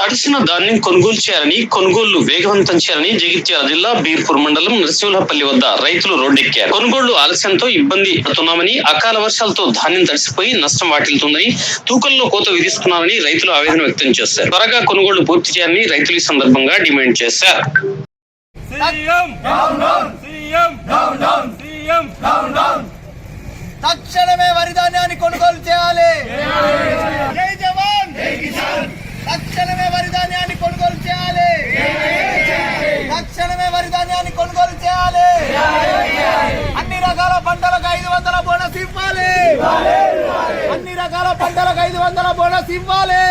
తడిసిన ధాన్యం కొనుగోలు చేయాలని కొనుగోళ్ళు వేగవంతం చేయాలని జగిత్యాల జిల్లా బీర్పూర్ మండలం నరసింహపల్లి వద్ద రైతులు రోడ్డెక్కారు. కొనుగోళ్ళు ఆలస్యంతో ఇబ్బంది పడుతున్నామని అకాల వర్షాలతో ధాన్యం తడిసిపోయి నష్టం వాటిల్తుందని తూకంలో కోత విధిస్తున్నారని రైతులు ఆవేదన వ్యక్తం చేశారు. త్వరగా కొనుగోళ్ళు పూర్తి చేయాలని రైతులు ఈ సందర్భంగా డిమాండ్ చేశారు. CM down down CM down down CM. Down down తక్షణమే వరి ధాన్యాన్ని కొనుగోలు చేయాలి. జై జవాన్. జై కిసాన్. వరి ధాన్యాన్ని కొనుగోలు చేయాలి. అన్ని రకాల పంటలకు ఐదు వందల బోనస్ ఇవ్వాలి. అన్ని రకాల పంటలకు ఐదు వందల బోనస్ ఇవ్వాలి.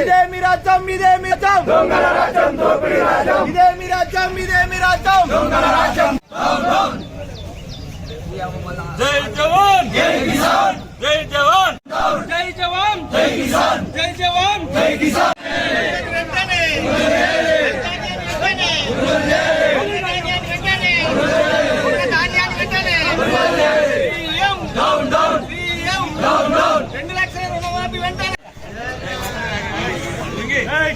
ఇదే మీ రాజ్యం ఇదే మీ రాజ్యం. ఇదే మీ రాజ్యం ఇదే మీ రాజ్యం. జై జవాన్! జై కిసాన్! జై జవాన్! జై జవాన్! జై కిసాన్! జై జవాన్ జై కిసాన్!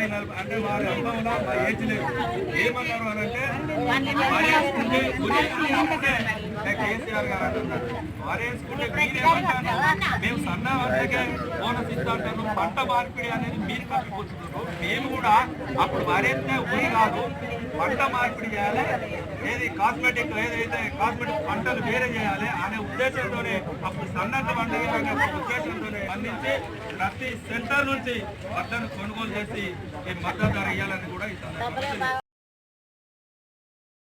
నలభై నలభై అంటే వారి అనుభవంలో మా ఏజ్ లేదు. ఏమన్నారు అని అంటే వరి వేసుకుంటే ఉరి అని అప్పుడే కేసీఆర్ గారు అంటున్నారు వరి వేసుకుంటే మీరేమంటారు మేము సన్న వరకే బోనస్ ఇస్తా అంటారు పంట మార్పిడి అనేది మీరు కప్పిపుచ్చుతున్నారు మేము కూడా అప్పుడు వరి వేస్తే ఉరి కాదు పంట మార్పిడి చేయాలి. ఏది కాస్మెటిక్ ఏదైతే కాస్మెటిక్ పంటలు వేరే చేయాలి అనే ఉద్దేశంతోనే అప్పుడు సన్నద్ధ పండుగ ఉద్దేశంతోనే అందించి ప్రతి సెంటర్ నుంచి మద్దతు కొనుగోలు చేసి మద్దతు ధర కూడా ఇస్తాను